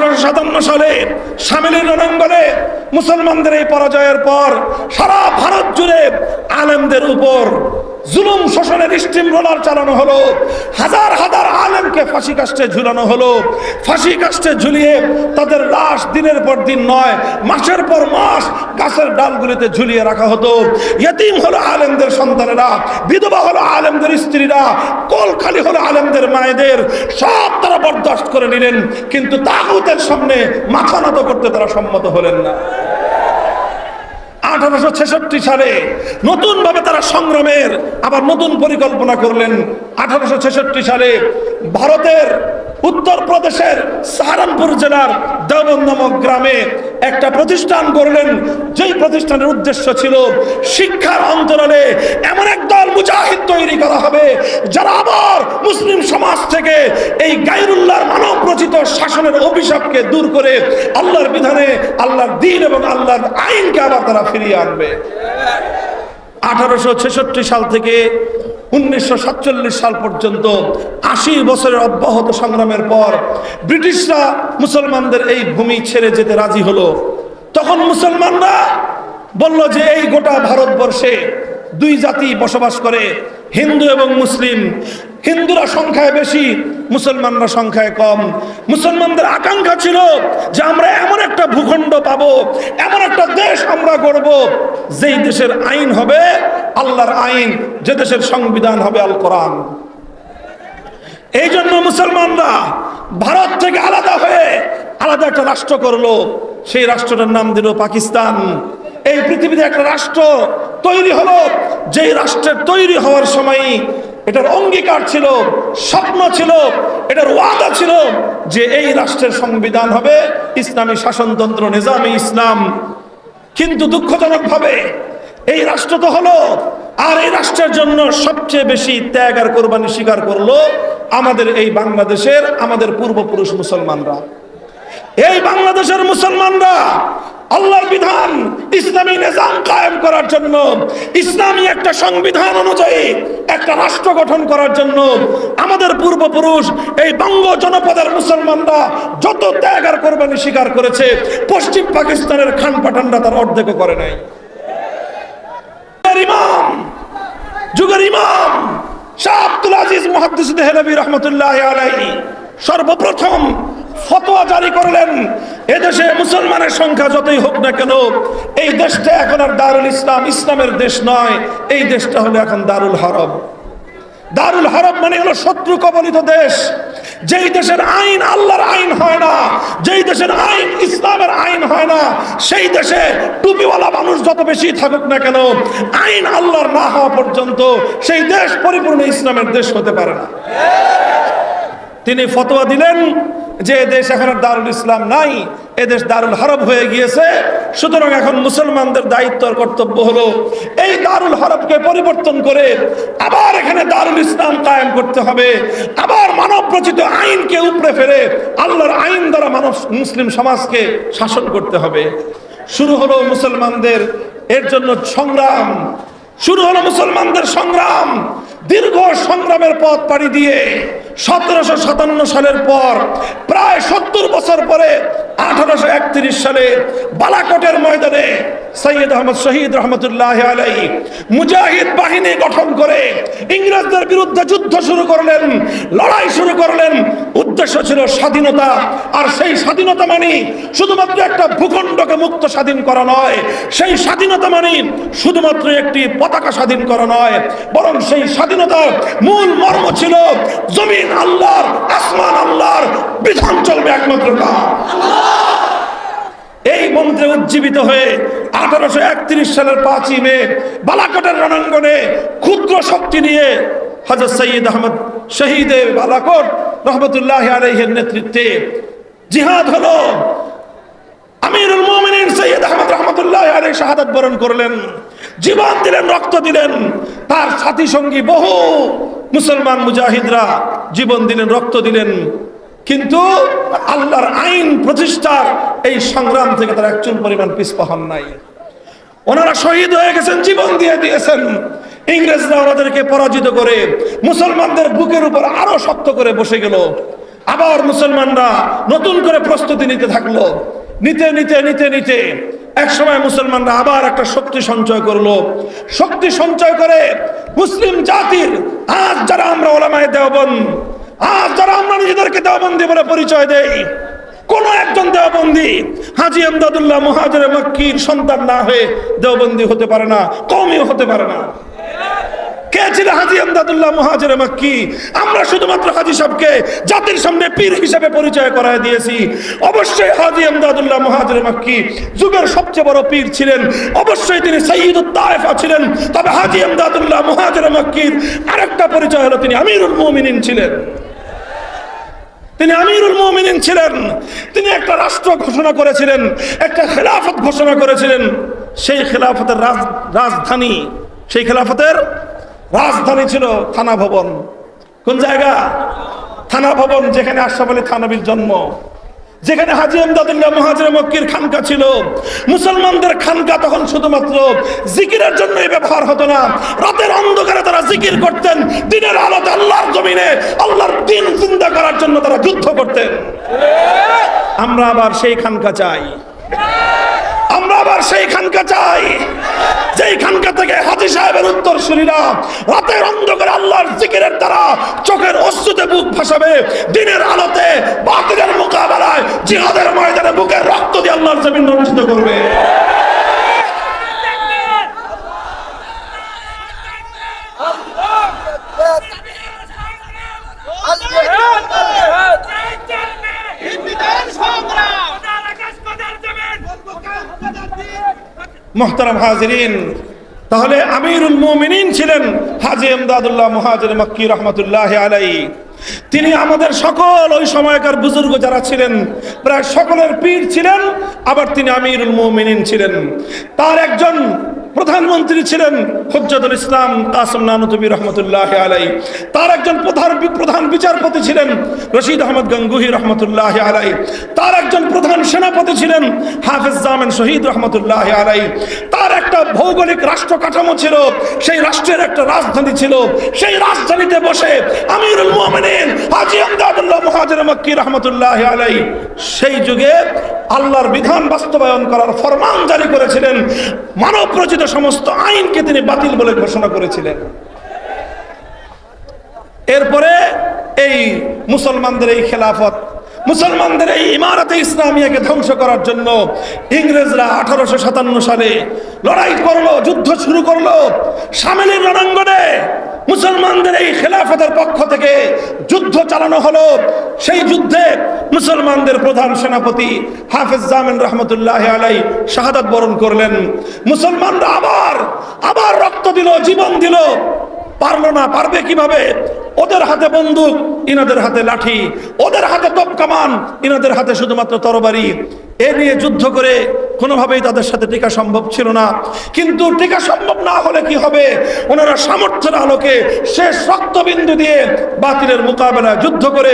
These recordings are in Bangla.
আঠারোশো সাতান্ন সালে সামিলি রণাঙ্গনে মুসলমানদের এই পরাজয়ের পর সারা ভারত জুড়ে আলেমদের উপর জুলুম শোষণের স্টিম রোলার চালানো হলো। হাজার হাজার আলেমকে ফাঁসি কাস্টে ঝুলানো হলো। ফাঁসি কাস্টে ঝুলিয়ে তাদের লাশ দিনের পর দিন নয়, মাসের পর মাস গাছের ডালগুলিতে ঝুলিয়ে রাখা হতো। ইয়তিম হলো আলেমদের সন্তানেরা, বিধবা হলো আলেমদের স্ত্রীরা, কোল খালি হলো আলেমদের মায়েদের। সব তারা বরদাস্ত করে নিলেন, কিন্তু তাগুতের সামনে মাথা নত করতে তারা সম্মত হলেন না। আঠারোশো ছেষট্টি সালে নতুন ভাবে তারা সংগ্রামের আবার নতুন পরিকল্পনা করলেন। আঠারোশো ছেষট্টি সালে ভারতের উত্তর প্রদেশের সাহারানপুর জেলার দেওবন্দ নামক গ্রামে একটা প্রতিষ্ঠান করলেন যেই প্রতিষ্ঠানের উদ্দেশ্য ছিল শিক্ষার অন্তরালে এমন এক দল মুজাহিদ তৈরি করা হবে, যারা আবার মুসলিম সমাজ থেকে এই গাইরুল্লাহর মানব রচিত শাসনের অভিশাপকে দূর করে আল্লাহর বিধানে, আল্লাহর দিন এবং আল্লাহর আইনকে আবার তারা ফিরিয়ে আনবে। আঠারোশো ছেষট্টি সাল থেকে উনিশশো সাতচল্লিশ সাল পর্যন্ত আশি বছরের অব্যাহত সংগ্রামের পর ব্রিটিশরা মুসলমানদের এই ভূমি ছেড়ে যেতে রাজি হলো। তখন মুসলমানরা বলল যে এই গোটা ভারতবর্ষে দুই জাতি বসবাস করে, হিন্দু এবং মুসলিম। হিন্দুরা সংখ্যায় বেশি, মুসলমানরা সংখ্যায় কম। মুসলমানদের আকাঙ্ক্ষা ছিল যে আমরা এমন একটা ভূখণ্ড পাবো, এমন একটা দেশ আমরা গড়ব, যেই দেশের আইন হবে আল্লাহর আইন যে দেশের সংবিধান হবে আল কোরআন এই জন্য মুসলমানরা ভারত থেকে আলাদা হয়ে আলাদা একটা রাষ্ট্র করল। সেই রাষ্ট্রটার নাম দিল পাকিস্তান। এই পৃথিবীতে একটা রাষ্ট্র তৈরি হলো। যেই রাষ্ট্রের তৈরি হওয়ার সময় এটার অঙ্গীকার ছিল, স্বপ্ন ছিল, এটার ওয়াদা ছিল যে এই রাষ্ট্রের সংবিধান হবে ইসলামী শাসনতন্ত্র, নিজামী ইসলাম। কিন্তু দুঃখজনকভাবে এই রাষ্ট্র তো হলো, আর এই রাষ্ট্রের জন্য সবচেয়ে বেশি ত্যাগ আর কোরবানি স্বীকার করল আমাদের এই বাংলাদেশের, আমাদের পূর্বপুরুষ মুসলমানরা। এই বাংলাদেশের মুসলমানরা আল্লাহর বিধান, ইসলামী নিজাম কায়েম করার জন্য, ইসলামী একটা সংবিধান অনুযায়ী একটা রাষ্ট্র গঠন করার জন্য আমাদের পূর্বপুরুষ, এই বঙ্গ জনপদের মুসলমানরা যত ত্যাগ আর কোরবানি স্বীকার করেছে, পশ্চিম পাকিস্তানের খান পাঠানরা তার অর্ধেকও করে নাই। মুহাদ্দিস দেহলবী রহমতুল্লাহ সর্বপ্রথম ফতোয়া জারি করলেন, এদেশে মুসলমানের সংখ্যা যতই হোক না কেন, এই দেশটা এখন আর দারুল ইসলাম, ইসলামের দেশ নয়, এই দেশটা হলো এখন দারুল হরব। দারুল হরব মানে হলো শত্রু কবলিত দেশ। যেই দেশের আইন আল্লাহর আইন হয় না, যেই দেশের আইন ইসলামের আইন হয় না, সেই দেশে টুপিওয়ালা মানুষ যত বেশি থাকুক না কেন, আইন আল্লাহর না হওয়া পর্যন্ত সেই দেশ পরিপূর্ণ ইসলামের দেশ হতে পারে না। তিনি ফতোয়া দিলেন যে দেশ এখন দারুল ইসলাম নাই এদেশ দারুল হরব হয়ে গিয়েছে, সুতরাং এখন মুসলমানদের দায়িত্ব আর কর্তব্য হলো এই দারুল হরবকে পরিবর্তন করে আবার এখানে দারুল ইসলাম কায়েম করতে হবে, আবার মানব রচিত আইনকে উপড়ে ফেলে আল্লাহর আইন দ্বারা মানব মুসলিম সমাজকে শাসন করতে হবে। শুরু হলো মুসলমানদের, এর জন্য সংগ্রাম। শুরু হলো মুসলমানদের সংগ্রাম। দীর্ঘ সংগ্রামের পথ পাড়ি দিয়ে সতেরোশো সাতান্ন সালের পর, প্রায় সত্তর বছর পরে, আঠারোশো একত্রিশ সালে বালাকোটের ময়দানে সৈয়দ আহমদ শহীদ রহমতুল্লাহ আলাই মুজাহিদ বাহিনী গঠন করে ইংরেজদের বিরুদ্ধে যুদ্ধ শুরু করলেন, লড়াই শুরু করলেন। উদ্দেশ্য ছিল স্বাধীনতা, আর সেই স্বাধীনতা মানে শুধুমাত্র একটা ভূখণ্ডকে মুক্ত স্বাধীন করা নয়, সেই স্বাধীনতা মানে শুধুমাত্র একটি পতাকা স্বাধীন করা নয়, বরং সেই স্বাধীনতার মূল মর্ম ছিল জমিন আল্লাহর, আসমান আল্লাহর, বিধান চলবে একমাত্র এই মন্ত্রে উজ্জীবিত হয়ে আঠারোশো একত্রিশ সালের পাঁচই মে বালাকোটের রণাঙ্গনে ক্ষুদ্র শক্তি নিয়ে হজরত সৈয়দ আহমদ শহীদে বালাকোট রহমতুল্লাহ আলহের নেতৃত্বে জিহাদ হলো। আমিরুল মোমিনিন সৈয়দ আহমদ রহমতুল্লাহ আলাই শাহাদাত বরণ করলেন, জীবন দিলেন, রক্ত দিলেন। তার সাথী সঙ্গী বহু মুসলমান মুজাহিদরা জীবন দিলেন, রক্ত দিলেন। কিন্তু আল্লাহর আইন প্রতিষ্ঠার এই সংগ্রাম থেকে তারা একচুল পরিমাণ পিছপা হন নাই। ওনারা শহীদ হয়ে গেছেন, জীবন দিয়ে দিয়েছেন। ইংরেজরা ওনাদেরকে পরাজিত করে মুসলমানদের বুকের উপর আরও শক্ত করে বসে গেল। আবার মুসলমানরা নতুন করে প্রস্তুতি নিতে থাকল। নিতে নিতে নিতে নিতে এক সময় মুসলমানরা আবার একটা শক্তি সঞ্চয় করল। শক্তি সঞ্চয় করে মুসলিম জাতির, আজ যারা আমরা ওলামায় দেওবন আজ যারা আমরা নিজেদেরকে দেওবন্দি বলে পরিচয় দেই, কোন একজন দেওবন্দি হাজি আমদাদুল্লাহ মহাজের মক্কির সন্তান না হয়ে দেওবন্দি হতে পারে না কমই হতে পারে না। কে ছিল হাজি আমদাদুল্লাহ মহাজের মাক্কি? আমরা শুধুমাত্র হাজি সাহেবকে জাতির সামনে পীর হিসেবে পরিচয় করায় দিয়েছি। অবশ্যই হাজি আমদাদুল্লাহ মহাজের মাক্কি যুগের সবচেয়ে বড় পীর ছিলেন। অবশ্যই তিনি সৈয়দ তায়েফা ছিলেন। তবে হাজি আমদাদুল্লাহ মহাজের মাক্কির আরেকটা পরিচয় হলো, তিনি আমিরুল মুমিনিন ছিলেন। তিনি আমিরুল মুমিনিন ছিলেন। তিনি একটা রাষ্ট্র ঘোষণা করেছিলেন, একটা খেলাফত ঘোষণা করেছিলেন। সেই খেলাফতের রাজধানী, সেই খেলাফতের রাজধানী ছিল থানা ভবন। কোন জায়গা? থানা ভবন যেখানে আশরাফ আলী থানবীর জন্ম। যেখানে হাজি আমদাদুল্লাহ মহাজির মক্কির খানকা ছিল। মুসলমানদের খানকা তখন শুধুমাত্র জিকিরের জন্যই ব্যবহার হতো না। রাতের অন্ধকারে তারা জিকির করতেন। দিনের আলোতে আল্লাহর জমিনে, আল্লাহর দিন চিন্তা করার জন্য তারা যুদ্ধ করতেন। আমরা আবার সেই খানকা চাই। আবার সেই খানকা চাই। যেই খানকা থেকে হাজি সাহেবের উত্তর শুনিরা রাতের অন্ধকারে আল্লাহর জিকিরের দ্বারা চোখের অশ্রুতে বুক ভাসাবে, দিনের আলোতে বাতিলের মোকাবেলায় জিহাদের ময়দানে বুকের রক্ত দিয়ে আল্লাহর জমিন অনুষ্ঠিত করবে। মোহতারাম হাজরিন। তাহলে আমিরুল মোমিনিন ছিলেন হাজি এমদাদুল্লাহ মহাজির মক্কি রহমতুল্লাহ আলাই তিনি আমাদের সকল ওই সময়কার বুজুর্গ যারা ছিলেন, প্রায় সকলের পীর ছিলেন, আবার তিনি আমিরুল মোমিনিন ছিলেন। তার একজন প্রধানমন্ত্রী ছিলেন হজ্জাতুল ইসলাম কাসম নানুতবি রহমতুল্লাহ আলাই তার একজন প্রধান প্রধান বিচারপতি ছিলেন রশিদ আহমদ গঙ্গুহি রহমতুল্লাহ আলাই তার একজন প্রধান সেনাপতি ছিলেন হাফেজ জামেন শহীদ রহমতুল্লাহ আলাই তার একটা ভৌগোলিক রাষ্ট্র কাঠামো ছিল, সেই রাষ্ট্রের একটা রাজধানী ছিল। সেই রাজধানীতে বসে আমিরুল মুমিনিন, হাজী আমদাদুল্লাহ মুহাজির মক্কি রহমতুল্লাহ আলাই সেই যুগে আল্লাহর বিধান বাস্তবায়ন করার ফরমান জারি করেছিলেন। মানব রচিত সমস্ত আইনকে তিনি বাতিল বলে ঘোষণা করেছিলেন। এরপরে এই মুসলমানদের এই খেলাফত, মুসলমানদের এই ইমারতে ইসলামিয়াকে ধ্বংস করার জন্য ইংরেজরা আঠারোশো সাতান্ন সালে লড়াই করল, যুদ্ধ শুরু করল, সামেলের রণাঙ্গনে মুসলমানদের এই খেলাফতের পক্ষ থেকে যুদ্ধ চালানো হলো। সেই যুদ্ধে মুসলমানদের প্রধান সেনাপতি হাফেজ জামিন রহমতুল্লাহ আলাই শাহাদাত বরণ করলেন। মুসলমানরা আবার আবার রক্ত দিল, জীবন দিল। পারল না, পারবে কীভাবে? ওদের হাতে বন্দুক, ইনাদের হাতে লাঠি। ওদের হাতে তপ কামান ইনাদের হাতে শুধুমাত্র তরবারি। এ নিয়ে যুদ্ধ করে কোনোভাবেই তাদের সাথে টিকা সম্ভব ছিল না। কিন্তু টিকা সম্ভব না হলে কি হবে? ওনারা সামর্থ্যের আলোকে শেষ রক্তবিন্দু দিয়ে বাতিলের মোকাবেলায় যুদ্ধ করে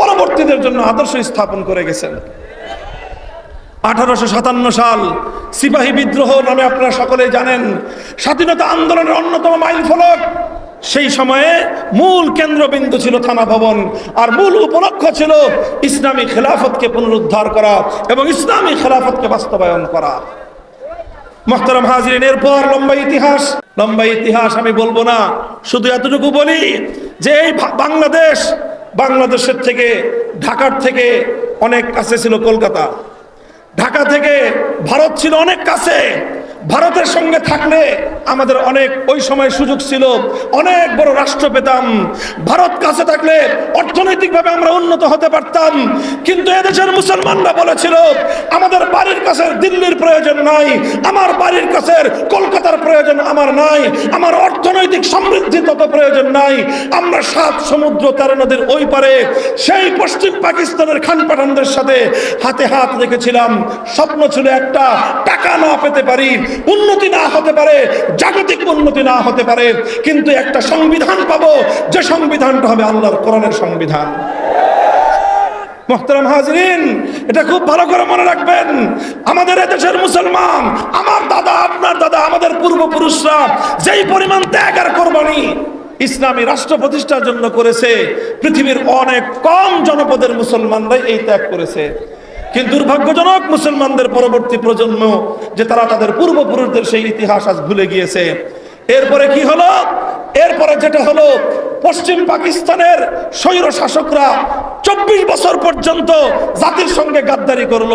পরবর্তীদের জন্য আদর্শ স্থাপন করে গেছেন। আঠারোশো সাতান্ন সাল সিপাহী বিদ্রোহ নামে আপনারা সকলে জানেন। স্বাধীনতা আন্দোলনের অন্যতম মাইল ফলক সেই সময়ে মূল কেন্দ্রবিন্দু ছিল থানা ভবন, আর মূল উপলক্ষ ছিল ইসলামী খেলাফতকে পুনরুদ্ধার করা এবং ইসলামী খেলাফতকে বাস্তবায়ন করা। মোহতারাম হাজিরিন, এরপর লম্বা ইতিহাস। লম্বা ইতিহাস আমি বলব না, শুধু এতটুকু বলি যে এই বাংলাদেশ, বাংলাদেশের থেকে, ঢাকার থেকে অনেক কাছে ছিল কলকাতা। ঢাকা থেকে ভারত ছিল অনেক কাছে। ভারতের সঙ্গে থাকলে আমাদের অনেক, ওই সময় সুযোগ ছিল। অনেক বড় রাষ্ট্র পেতাম। ভারত কাছে থাকলে অর্থনৈতিকভাবে আমরা উন্নত হতে পারতাম। কিন্তু এদেশের মুসলমানরা বলেছিল, আমাদের কাছে দিল্লির প্রয়োজন নাই, আমার বাড়ির কাছের কলকাতার প্রয়োজন আমার নাই, আমার অর্থনৈতিক সমৃদ্ধি তত প্রয়োজন নাই। আমরা সাত সমুদ্র, তেরো নদীর ওই পারে, সেই পশ্চিম পাকিস্তানের খান পাঠানদের সাথে হাতে হাত রেখেছিলাম। স্বপ্ন ছিল একটা, টাকা না পেতে পারি, উন্নতি না হতে পারে, জাগতিক উন্নতি না হতে পারে, কিন্তু একটা সংবিধান পাবো, যে সংবিধানটা হবে আল্লাহর কোরআনের সংবিধান। মোহতারাম হাজরিন, এটা খুব ভালো করে মনে রাখবেন। আমাদের এদেশের মুসলমান, আমার দাদা, আপনার দাদা, আমাদের পূর্বপুরুষরা যেই পরিমাণ ত্যাগ আর কোরবানি ইসলামী রাষ্ট্র প্রতিষ্ঠার জন্য করেছে, পৃথিবীর অনেক কম জনপদের মুসলমানরাই এই ত্যাগ করেছে। কিন্তু দুর্ভাগ্যজনক মুসলমানদের পরবর্তী প্রজন্ম, যে তারা তাদের পূর্বপুরুষদের সেই ইতিহাস আজ ভুলে গিয়েছে। এরপরে কি হলো? এরপরে যেটা হলো, পশ্চিম পাকিস্তানের স্বৈর শাসকরা চব্বিশ বছর পর্যন্ত জাতির সঙ্গে গাদ্দারি করল।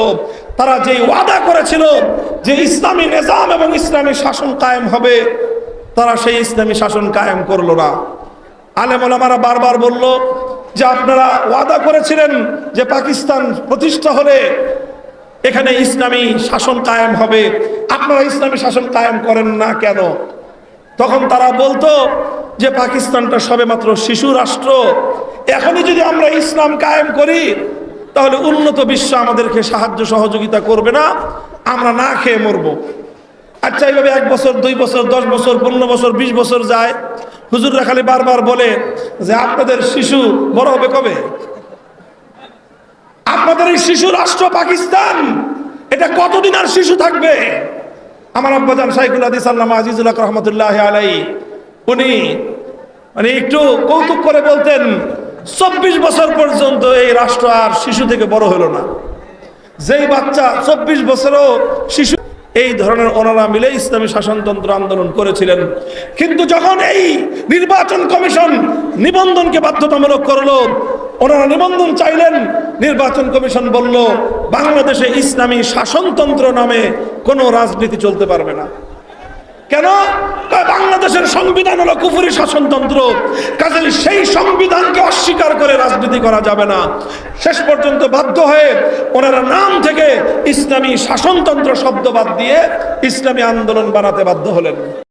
তারা যে ওয়াদা করেছিল যে ইসলামী নিজাম এবং ইসলামী শাসন কায়েম হবে, তারা সেই ইসলামী শাসন কায়েম করল না। আলেমারা বারবার বলল যে আপনারা ওয়াদা করেছিলেন যে পাকিস্তান প্রতিষ্ঠা হলে এখানে ইসলামী শাসন কায়েম হবে। আপনারা ইসলামী শাসন কায়েম করেন না কেন? তখন তারা বলতো যে পাকিস্তানটা সবেমাত্র শিশু রাষ্ট্র। এখনই যদি আমরা ইসলাম কায়েম করি, তাহলে উন্নত বিশ্ব আমাদেরকে সাহায্য সহযোগিতা করবে না, আমরা না খেয়ে মরবো। আচ্ছা এইভাবে এক বছর, দুই বছর, দশ বছর, পনেরো বছর, বিশ বছর যায়। হুজুররা খালি বারবার বলে যে, আপনাদের শিশু বড় হবে কবে? আপনাদের এই শিশু রাষ্ট্র পাকিস্তান, এটা কতদিন আর শিশু থাকবে? আমার আব্বাজান সাইকুল হাদিস আল্লামা আজিজুল্লাহ রহমতুল্লাহ আলাই উনি মানে একটু কৌতুক করে বলতেন, চব্বিশ বছর পর্যন্ত এই রাষ্ট্র আর শিশু থেকে বড় হলো না। যেই বাচ্চা চব্বিশ বছরও শিশু এই ধরনের ওনারা মিলে ইসলামী শাসনতন্ত্র আন্দোলন করেছিলেন। কিন্তু যখন এই নির্বাচন কমিশন নিবন্ধনকে বাধ্যতামূলক করল ওনারা নিবন্ধন চাইলেন। নির্বাচন কমিশন বলল, বাংলাদেশে ইসলামী শাসনতন্ত্র নামে কোনো রাজনীতি চলতে পারবে না। কেন? বাংলাদেশের সংবিধান হলো কুফুরি শাসনতন্ত্র। কাজেই সেই সংবিধানকে অস্বীকার করে রাজনীতি করা যাবে না। শেষ পর্যন্ত বাধ্য হয়ে ওনারা নাম থেকে ইসলামী শাসনতন্ত্র শব্দ বাদ দিয়ে ইসলামী আন্দোলন বানাতে বাধ্য হলেন।